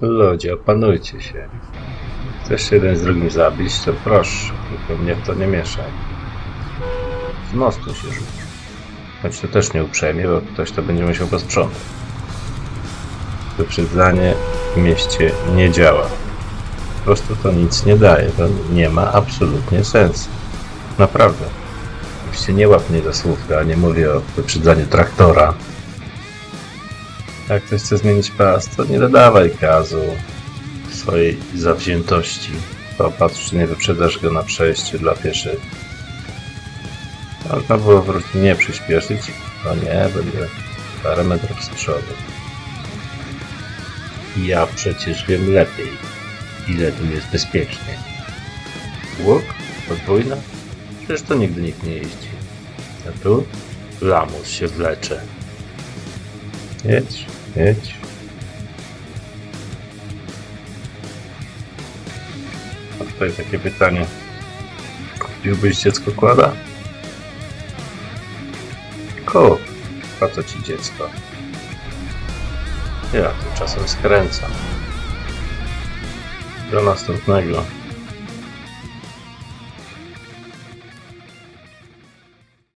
Ludzie, opanujcie się. Chcesz jeden z drugim zabić, to proszę, tylko mnie w to nie mieszaj. Z mostu się rzuć. Choć to też nie uprzejmie, bo ktoś to będzie musiał posprzątać. Wyprzedzanie w mieście nie działa. Po prostu to nic nie daje. To nie ma absolutnie sensu. Naprawdę. Oczywiście nie łap mnie za słówka, nie mówię o wyprzedzaniu traktora. Jak ktoś chce zmienić pas, to nie dodawaj gazu swojej zawziętości. Popatrz, czy nie wyprzedasz go na przejściu dla pieszych. Można było wrócić, nie przyspieszyć. No nie, będzie parę metrów z przodu. Ja przecież wiem lepiej, ile tu jest bezpiecznie. Łuk? Podwójna? Przecież to nigdy nikt nie jeździ. A tu? Lamus się wlecze. Jedź, jedź. A tutaj takie pytanie. Kupiłbyś dziecko kłada? Kup. Po co ci dziecko? Ja tymczasem skręcam. Do następnego.